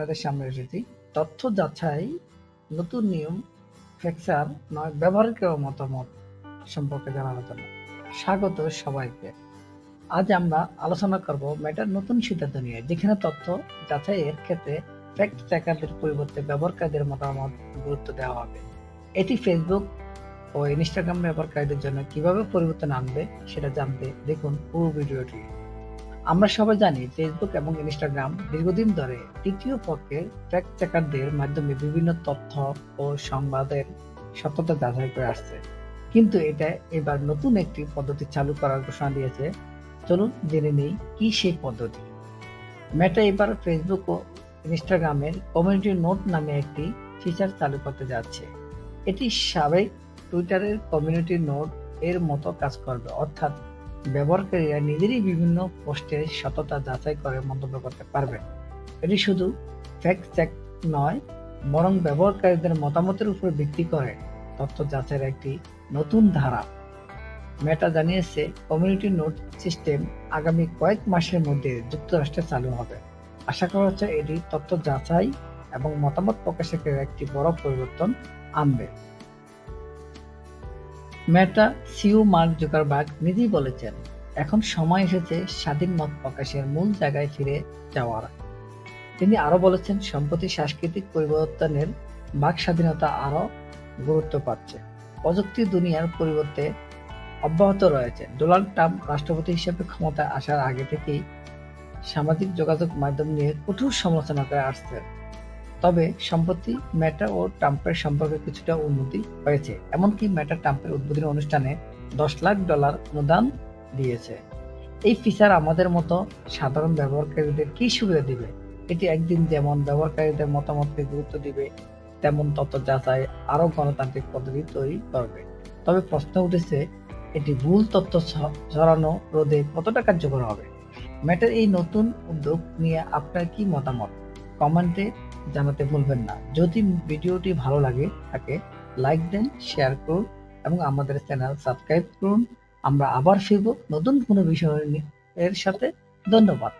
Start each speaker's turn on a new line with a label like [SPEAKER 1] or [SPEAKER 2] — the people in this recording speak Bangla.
[SPEAKER 1] আপনাদের সামনে এসেছি। তথ্য যাচাই নতুন নিয়ম ফ্যাকচার নয় ব্যবহারিক মতামত সম্পর্কে জানানোর জন্য। স্বাগত সবাইকে। আজ আমরা আলোচনা করব মেটার নতুন সিদ্ধান্ত নিয়ে, যেখানে তথ্য যাচাইয়ের ক্ষেত্রে ফ্যাক্ট চেকারদের পরিবর্তে ব্যবহারকারীদের মতামত গুরুত্ব দেওয়া হবে। এটি ফেসবুক ও ইনস্টাগ্রাম ব্যবহারকারীদের জন্য কীভাবে পরিবর্তন আনবে সেটা জানতে দেখুন পুরো ভিডিওটি। আমরা সবাই জানি ফেসবুক এবং ইনস্টাগ্রাম দীর্ঘদিন ধরে তৃতীয় পক্ষের ফ্যাক্ট চেকারদের মাধ্যমে বিভিন্ন তথ্য ও সংবাদের সত্যতা যাচাই করে আসছে। কিন্তু এটা এবার নতুন একটি পদ্ধতি চালু করার ঘোষণা দিয়েছে। চলুন জেনে নেই কি সেই পদ্ধতি। মেটা এবার ফেসবুক ও ইনস্টাগ্রামের কমিউনিটি নোট নামে একটি ফিচার চালু করতে যাচ্ছে। এটি সাবেক টুইটারের কমিউনিটি নোট এর মতো কাজ করবে। অর্থাৎ ব্যবহারকারীরা নিজেরই বিভিন্ন পোস্টের সততা যাচাই করে মন্তব্য করতে পারবেন এটি শুধু ফ্যাক্ট চেক নয়, বরং ব্যবহারকারীদের মতামতের উপর ভিত্তি করে তথ্য যাচাইয়ের একটি নতুন ধারা। মেটা জানিয়েছে কমিউনিটি নোট সিস্টেম আগামী কয়েক মাসের মধ্যে যুক্তরাষ্ট্রে চালু হবে। আশা করা হচ্ছে এটি তথ্য যাচাই এবং মতামত প্রকাশের একটি বড় পরিবর্তন আনবে। মেটা সিও মার্ক জুকারবার্গ নিজেই বলেছেন, এখন সময় এসেছে স্বাধীন মত প্রকাশের মূল জায়গায় ফিরে যাওয়ার। তিনি আরও বলেছেন, সম্প্রতি সাংস্কৃতিক পরিবর্তনের বাক স্বাধীনতা আরও গুরুত্ব পাচ্ছে। প্রযুক্তি দুনিয়ার পরিবর্তে অব্যাহত রয়েছে। ডোনাল্ড ট্রাম্প রাষ্ট্রপতি হিসেবে ক্ষমতায় আসার আগে থেকেই সামাজিক যোগাযোগ মাধ্যম নিয়ে কঠোর সমালোচনা করে আসছে তবে সম্প্রতি মেটা ও ট্রাম্পের সম্পর্কে কিছুটা উন্নতি হয়েছে। এমনকি মেটা ট্রাম্পের উদ্বোধনী অনুষ্ঠানে দশ লাখ ডলার অনুদান দিয়েছে। এই ফিচার আমাদের মতো সাধারণ ব্যবহারকারীদের কি সুবিধা দিবে? এটি একদিন যেমন ব্যবহারকারীদের মতামতকে গুরুত্ব দিবে, তেমন তথ্য যাচাই আরও গণতান্ত্রিক পদ্ধতি তৈরি করবে। তবে প্রশ্ন উঠেছে, এটি ভুল তথ্য ছড়ানো রোধে কতটা কার্যকর হবে? মেটার এই নতুন উদ্যোগ নিয়ে আপনার কি মতামত? কমেন্টে জানাতে ভুলবেন না। যদি ভিডিওটি ভালো লাগে থাকে লাইক দেন শেয়ার করুন এবং আমাদের চ্যানেল সাবস্ক্রাইব করুন। আমরা আবার ফিরব নতুন কোনো বিষয় এর সাথে ধন্যবাদ।